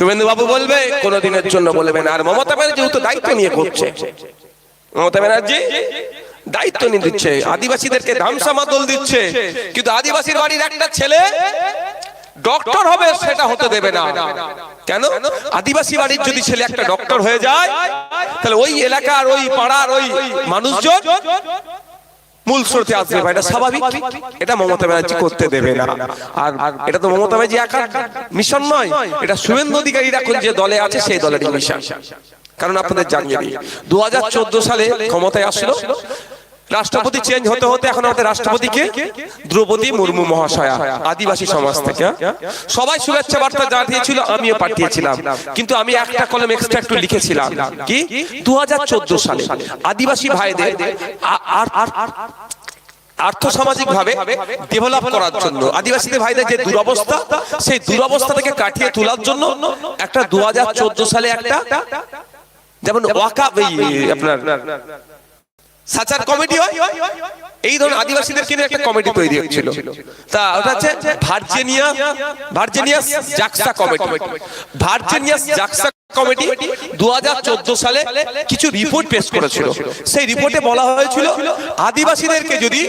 শুভেন্দু বাবু বলবে, কোনোদিনের জন্য বলবে না। আর মমতা ব্যানার্জি তো দায়িত্ব নিয়ে করছে, মমতা ব্যানার্জি দায়িত্ব নিয়ে দিচ্ছে, আদিবাসীদেরকে ধামসা মাদল দিচ্ছে, কিন্তু আদিবাসীর বাড়ির একটা ছেলে ডক্টর হবে সেটা হতে দেবে না। কেন? আদিবাসী বাড়ির যদি ছেলে একটা ডক্টর হয়ে যায়, তাহলে ওই এলাকার, ওই পাড়ার, ওই মানুষজন মূল স্রোতে আসবে এটা স্বাভাবিক? এটা মমতা ব্যানার্জি করতে দেবে না। আর এটা তো মমতা ব্যানার্জি একা মিশন নয়। এটা শুভেন্দু অধিকারী এখন যে দলে আছে সেই দলের মিশন। কারণ আপনাদের জানিয়ে দিই দু হাজার চোদ্দ সালে ক্ষমতায় আসলো রাষ্ট্রপতি চেঞ্জ হতে হতে এখন আমাদের রাষ্ট্রপতিকে দ্রৌপদী মুর্মু মহাশয়া আদিবাসী সমাজ থেকে সবাই শুভেচ্ছা বার্তা জানিয়েছিল আমিও পাঠিয়েছিলাম। কিন্তু আমি একটা কলম এক্সট্রা একটু লিখেছিলাম। কি? দু সালে। আদিবাসী ভাইদের আ- আর- আর- আর্থ সামাজিক ভাবে ডেভেলপ করার জন্য আদিবাসীদের ভাইদের যে দুরবস্থা সেই দুরবস্থা থেকে কাটিয়ে তোলার জন্য একটা দু হাজার চোদ্দ সালে একটা যেমন ওয়াকা আপনার সাচার কমিটি হয়? এই ধরনের আদিবাসীদের কিনে একটা কমিটি তৈরি হয়েছিল তা ওটা হচ্ছে ভার্জেনিয়া ভার্জেনিয়াস জাকসা কমিটি ভার্জেনিয়াস জাকসা কমিটি দু সালে কিছু রিপোর্ট পেশ করেছিল। সেই রিপোর্টে বলা হয়েছিল, আদিবাসীদেরকে যদি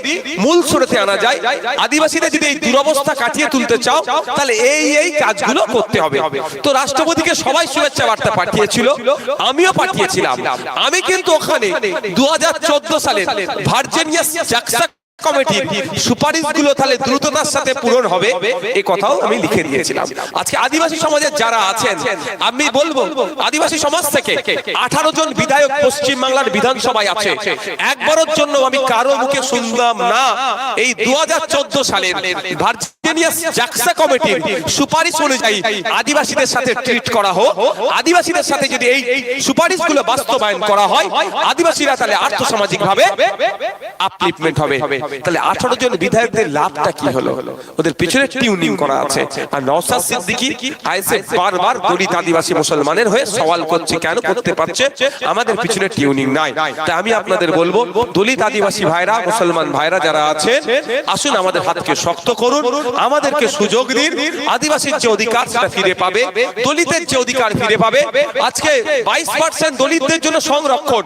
মূল স্রোতে আনা যায়, আদিবাসীদের যদি এই দুরবস্থা কাটিয়ে তুলতে চাও, তাহলে এই এই কাজগুলো করতে হবে। তো রাষ্ট্রপতিকে সবাই শুভেচ্ছা বার্তা পাঠিয়েছিল, আমিও পাঠিয়েছিলাম। আমি কিন্তু ওখানে দু হাজার চোদ্দ সালে ভার্জেনিয়াস কমিটির সুপারিশগুলো তাহলে দ্রুততার সাথে পূরণ হবে এই কথাও আমি লিখে দিয়েছিলাম। আজকে আদিবাসী সমাজে যারা আছেন আমি বলব আদিবাসী সমাজ থেকে আঠারো জন বিধায়ক পশ্চিম বাংলার বিধানসভায় আছে। একবারের জন্য আমি কারও মুখে শুনলাম না। এই দু সালের ভার্জিনিয়াস জাকসা কমিটির সুপারিশ অনুযায়ী আদিবাসীদের সাথে ট্রিট করা হোক। আদিবাসীদের সাথে যদি এই সুপারিশগুলো বাস্তবায়ন করা হয়, আদিবাসীরা তাহলে আর্থসামাজিক ভাবে আপলিপমেন্ট হবে। তাহলে আঠারো জন বিধায়কদের লাভটা কি হলো? ওদের পিছনে টিউনিং করা আছে। আর নওসাদ সিদ্দিকি আইসে বারবার দলিত আদিবাসী মুসলমানের হয়ে সওয়াল করছে, কেন করতে পারছে? আমাদের পিছনে টিউনিং নাই। তাই আমি আপনাদের বলব, দলিত আদিবাসী ভাইরা, মুসলমান ভাইরা যারা আছেন আসুন আমাদের হাতকে শক্ত করুন। আমাদেরকে সুযোগ দিন আদিবাসীর যে অধিকার সেটা ফিরে পাবে দলিতের যে অধিকার ফিরে পাবে আজকে বাইশ পার্সেন্ট দলিতদের জন্য সংরক্ষণ।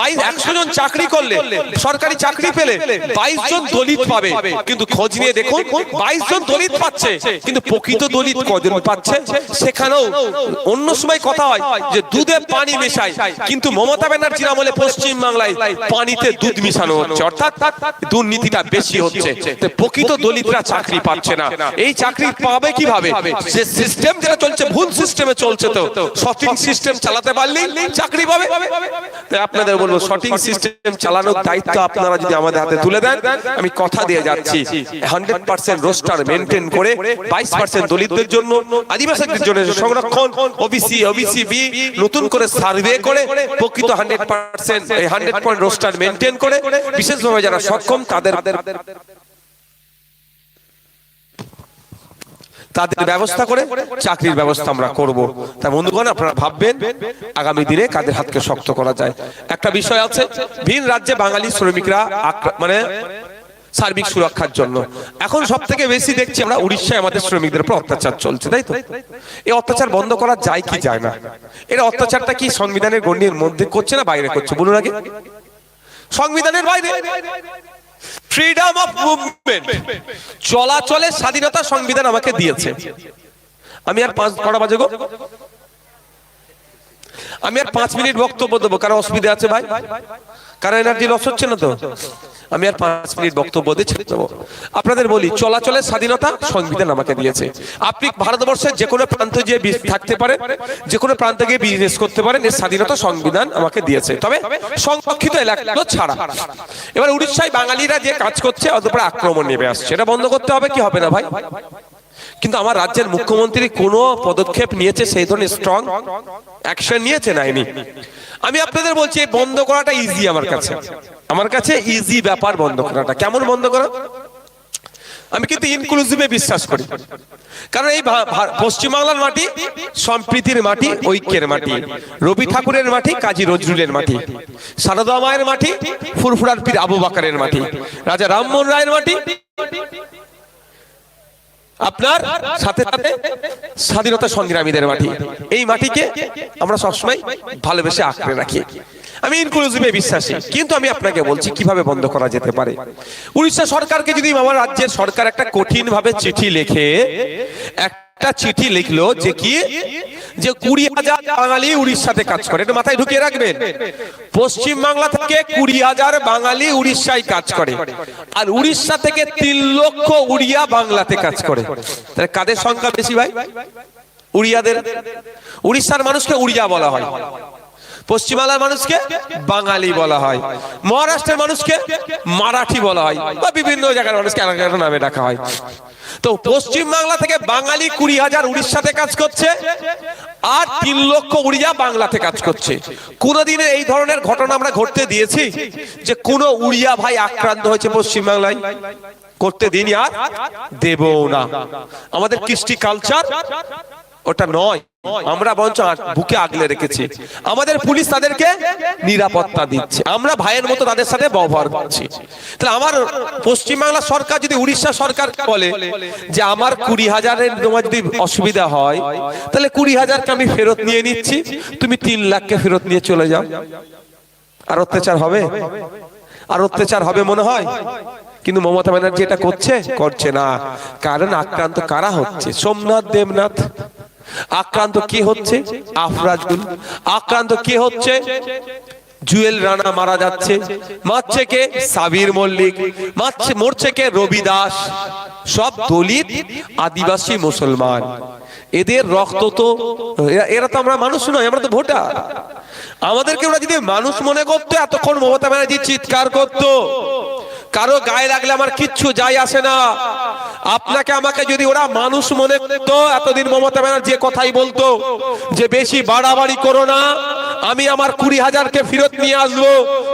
বাইশ একশো জন চাকরি করলে সরকারি চাকরি পেলে বাইশ জন দলিত পাবে। কিন্তু খোঁজ নিয়ে দেখুন বাইশ জন দলিত পাচ্ছে কিন্তু প্রকৃত দলিত কজন পাচ্ছে সেখানেও অন্য সময় কথা হয় যে দুধে পানি মেশায় কিন্তু মমতা ব্যানার্জির আমলে পশ্চিম বাংলায় পানিতে দুধ মিশানো হচ্ছে অর্থাৎ দুর্নীতিটা বেশি হচ্ছে। প্রকৃত দলিতরা চাকরি পাচ্ছে না। এই চাকরি পাবে কীভাবে? যে সিস্টেম যেটা চলছে ভুল সিস্টেমে চলছে তো। সঠিক সিস্টেম চালাতে পারলেই চাকরি পাবে। তাই আপনাদের বলব সঠিক সিস্টেম চালানোর দায়িত্ব আপনারা যদি আমাদের হাতে তুলে দেন আমি কথা দিয়ে যাচ্ছি। হান্ড্রেড পার্সেন্ট রোস্টার মেনটেন করে বাইশ পার্সেন্ট দলিতদের জন্য আদিবাসীদের জন্য সংরক্ষণ ওবিসি ওবিসি বি নতুন করে সার্ভে করে প্রকৃত hundred percent hundred point roster maintain করে বিশেষভাবে যারা সক্ষম তাদের তাদের ব্যবস্থা করে চাকরির ব্যবস্থা আমরা করব। তাই বন্ধুগণ, আপনারা ভাববেন, আগামী দিনে কাদের হাতকে শক্ত করা যায়? একটা বিষয় আছে, ভিন রাজ্যে বাঙালি শ্রমিকরা মানে সার্বিক সুরক্ষার জন্য। এখন সব থেকে বেশি দেখছি আমরা উড়িষ্যায় আমাদের শ্রমিকদের উপর অত্যাচার চলছে, তাই তো? এই অত্যাচার বন্ধ করা যায় কি যায় না? এর অত্যাচারটা কি সংবিধানের গণ্ডির মধ্যে করছে না বাইরে করছে? বলুন আগে। সংবিধানের বাইরে। ফ্রিডম অফ মুভমেন্ট চলাচলের স্বাধীনতা সংবিধান আমাকে দিয়েছে। আমি আর পাঁচ কটা বাজে গো? আমি আর পাঁচ মিনিট বক্তব্য দেবো কারও অসুবিধা আছে ভাই। কারও এনার্জি লস হচ্ছে না তো। আমি আর পাঁচ মিনিট বক্তব্য দিয়ে ছেড়ে দেবো। আপনাদের বলি, চলাচলের স্বাধীনতা সংবিধান আমাকে দিয়েছে। আপনি ভারতবর্ষের যে কোনো প্রান্তে গিয়ে থাকতে পারেন, যে কোনো প্রান্তে গিয়ে বিজনেস করতে পারেন, এর স্বাধীনতা সংবিধান আমাকে দিয়েছে। তবে সংরক্ষিত এলাকাগুলো ছাড়া। এবার উড়িষ্যায় বাঙালিরা যে কাজ করছে উপরে আক্রমণ নেমে আসছে। এটা বন্ধ করতে হবে, কি হবে না ভাই? কিন্তু আমার রাজ্যের মুখ্যমন্ত্রী কোনো পদক্ষেপ নিয়েছে সেই ধরনের স্ট্রং অ্যাকশন নিয়েছে নাইনি আমি আপনাদের বলছি বন্ধ করাটা ইজি আমার কাছে। আমার কাছে ইজি ব্যাপার বন্ধ করাটা। কেমন বন্ধ করা? আমি কিন্তু ইনক্লুসিভে বিশ্বাস করি। কারণ এই পশ্চিমবাংলার মাটি সম্প্রীতির মাটি ঐক্যের মাটি রবি ঠাকুরের মাটি কাজী নজরুলের মাটি সারদা মায়ের মাটি ফুরফুরার পীর আবু বাকারের মাটি রাজা রামমোহন রায়ের মাটি আপনার সাথে সাথে স্বাধীনতা সংগ্রামীদের মাটি। এই মাটিকে আমরা সবসময় ভালোবেসে আঁকড়ে রাখি। আমি ইনক্লুসিভে বিশ্বাসী, কিন্তু আমি আপনাকে বলছি কীভাবে বন্ধ করা যেতে পারে। উড়িষ্যা সরকারকে যদি আমার রাজ্যের সরকার একটা কঠিনভাবে চিঠি লেখে একটা চিঠি লিখলো যে কি? যে কুড়ি হাজার বাঙালি উড়িষ্যাতে কাজ করে। এটা মাথায় ঢুকিয়ে রাখবেন। পশ্চিম বাংলা থেকে কুড়ি হাজার বাঙালি উড়িষ্যায় কাজ করে। আর উড়িষ্যা থেকে তিন লক্ষ উড়িয়া বাংলাতে কাজ করে। তাহলে কাদের সংখ্যা বেশি ভাই? উড়িয়াদের। উড়িষ্যার মানুষকে উড়িয়া বলা হয়। পশ্চিমবাংলার মানুষকে বাঙালি বলা হয়। মহারাষ্ট্রের মানুষকে মারাঠি বলা হয় বা বিভিন্ন জায়গার মানুষকে আলাদা নামে ডাকা হয়। তো পশ্চিম বাংলা থেকে বাঙালি কুড়ি হাজার উড়িষ্যাতে কাজ করছে আর তিন লক্ষ উড়িয়া বাংলাতে কাজ করছে। কোনদিনে এই ধরনের ঘটনা আমরা ঘটতে দিয়েছি যে কোন উড়িয়া ভাই আক্রান্ত হয়েছে পশ্চিম বাংলায় করতে দিনই আর দেবও না। আমাদের কৃষ্টি কালচার ওটা নয়। আমরা বরঞ্চ বুকে আগলে রেখেছি। আমাদের পুলিশ তাদেরকে নিরাপত্তা দিচ্ছে। আমরা ভাইয়ের মতো তাদের সাথে ব্যবহার করছি। তাহলে আমার পশ্চিমবাংলা সরকার যদি উড়িষ্যা সরকার বলে যে আমার কুড়ি হাজারের তোমার যদি অসুবিধা হয়, তাহলে কুড়ি হাজারকে আমি ফেরত নিয়ে নিচ্ছি। তুমি তিন লাখকে ফেরত নিয়ে চলে যাও। আর অত্যাচার হবে? আর অত্যাচার হবে মনে হয়? কিন্তু মমতা ব্যানার্জি এটা করছে? করছে না। কারণ আক্রান্ত কারা হচ্ছে? সোমনাথ, দেবনাথ। আক্রান্ত কি হচ্ছে? আফরাজুল আক্রান্ত কি হচ্ছে? জুয়েল রানা মারা যাচ্ছে। মারছে কে? সাবির মল্লিক। মারছে, মরছে কে? রবি দাস। সব দলিত আদিবাসী মুসলমান। এদের রক্ত তো, এরা- এরা তো আমরা মানুষ নয়, আমরা তো ভোটার। আমাদেরকে ওরা যদি মানুষ মনে করতো, এতক্ষণ মমতা ব্যানার্জি চিৎকার করতো। কারও গায়ে লাগলে আমার কিচ্ছু যায় আসে না। আপনাকে, আমাকে যদি ওরা মানুষ মনে করতো, এতদিন মমতা ব্যানার্জি কথাই বলতো যে বেশি বাড়াবাড়ি করো না, আমি আমার কুড়ি হাজারকে ফেরত নিয়ে আসব,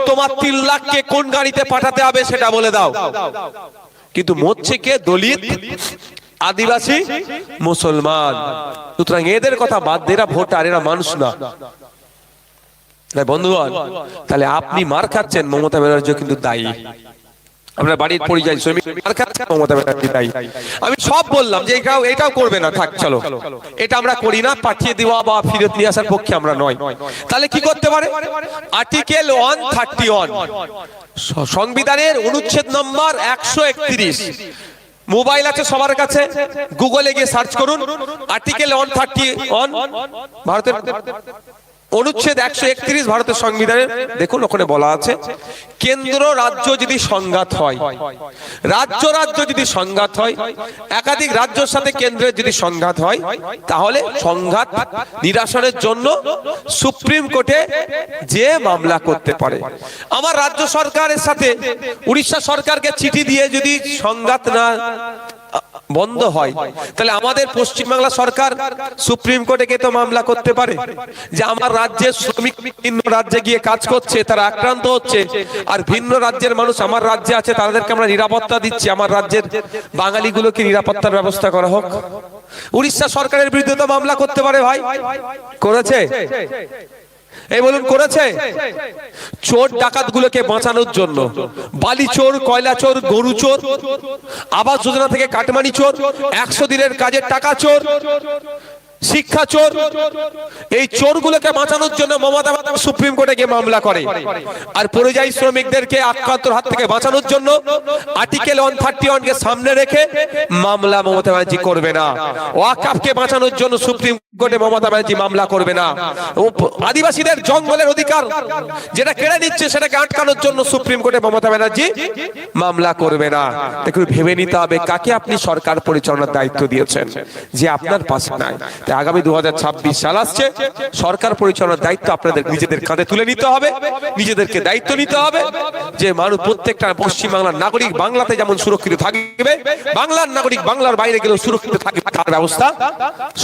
তোমার তিন লাখকে কোন গাড়িতে পাঠাতে হবে সেটা বলে দাও। কিন্তু মরছে কে? দলিত, আদিবাসী, মুসলমান। সুতরাং এদের কথা বাদ দিয়ে এরা ভোটার, এরা মানুষ না। বন্ধুগণ, তাহলে আপনি মার খাচ্ছেন মমতা ব্যানার্জি কিন্তু দায়ী। আপনার বাড়ির পরিযায়ী শ্রমিক মমতা ব্যানার্জি দায়ী। আমি সব বললাম যে এটাও এটাও করবে না থাক চলো। এটা আমরা করি না পাঠিয়ে দেওয়া বা ফেরত নিয়ে আসার পক্ষে আমরা নয়। তাহলে কি করতে পারে? আর্টিকেল ওয়ান থার্টি ওয়ান সংবিধানের অনুচ্ছেদ নম্বর একশো একত্রিশ। মোবাইল আছে সবার কাছে গুগলে গিয়ে সার্চ করুন। আর্টিকেল ওয়ান থার্টি ওয়ান ভারতের অনুচ্ছেদ একশো একত্রিশ ভারতের সংবিধানে, দেখুন ওখানে বলা আছে, কেন্দ্র রাজ্য যদি সংঘাত হয়, রাজ্য রাজ্য যদি সংঘাত হয়, একাধিক রাজ্যের সাথে কেন্দ্রের যদি সংঘাত হয়, তাহলে সংঘাত নিরাসনের জন্য সুপ্রিম কোর্টে যে মামলা করতে পারে। আমার রাজ্য সরকারের সাথে উড়িষ্যা সরকারকে চিঠি দিয়ে যদি সংঘাত না বন্ধ হয়। তাহলে আমাদের পশ্চিমবাংলা সরকার সুপ্রিম কোর্টে গিয়ে তো মামলা করতে পারে। যে আমার রাজ্যের শ্রমিক ভিন্ন রাজ্যে গিয়ে কাজ করছে, তারা আক্রান্ত হচ্ছে, আর ভিন্ন রাজ্যের মানুষ আমার রাজ্যে আছে, তাদেরকে আমরা নিরাপত্তা দিচ্ছি। আমার রাজ্যের বাঙালিগুলোকে নিরাপত্তার ব্যবস্থা করা হোক। উড়িষ্যা সরকারের বিরুদ্ধে তো মামলা করতে পারে ভাই। করেছে? এই বলুন, করেছে? চোর ডাকাত গুলোকে বাঁচানোর জন্য। বালি চোর, কয়লা চোর, গরু চোর, আবাস যোজনা থেকে কাটমানি চোর, একশো দিনের কাজের টাকা চোর শিক্ষা চোর। এই চোরগুলোকে বাঁচানোর জন্য মমতা সুপ্রিম কোর্টে গিয়ে মামলা করে। আর পরিযায়ী শ্রমিকদেরকে আক্রান্তর হাত থেকে বাঁচানোর জন্য আর্টিকেল ওয়ান থার্টি ওয়ান কে সামনে রেখে মামলা মমতা ব্যানার্জি করবে না। ওয়াকাফকে বাঁচানোর জন্য সুপ্রিম কোর্টে মমতা ব্যানার্জি মামলা করবে না। আদিবাসীদের জঙ্গলের অধিকার যেটা কেড়ে নিচ্ছে সেটাকে আটকানোর জন্য সুপ্রিম কোর্টে মমতা ব্যানার্জি মামলা করবে না। একটু ভেবে নিতে হবে কাকে আপনি সরকার পরিচালনার দায়িত্ব দিয়েছেন যে আপনার পাশে নাই। আগামী দু সাল আসছে। সরকার পরিচালনার দায়িত্ব আপনাদের নিজেদের কাঁধে তুলে নিতে হবে, নিজেদেরকে দায়িত্ব নিতে হবে যে মানুষ প্রত্যেকটা পশ্চিমবাংলার নাগরিক বাংলাতে যেমন সুরক্ষিত থাকবে, বাংলার নাগরিক বাংলার বাইরে গেলেও সুরক্ষিত থাকবে ব্যবস্থা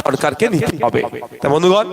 সরকারকে নিতে হবে। বন্ধুগণ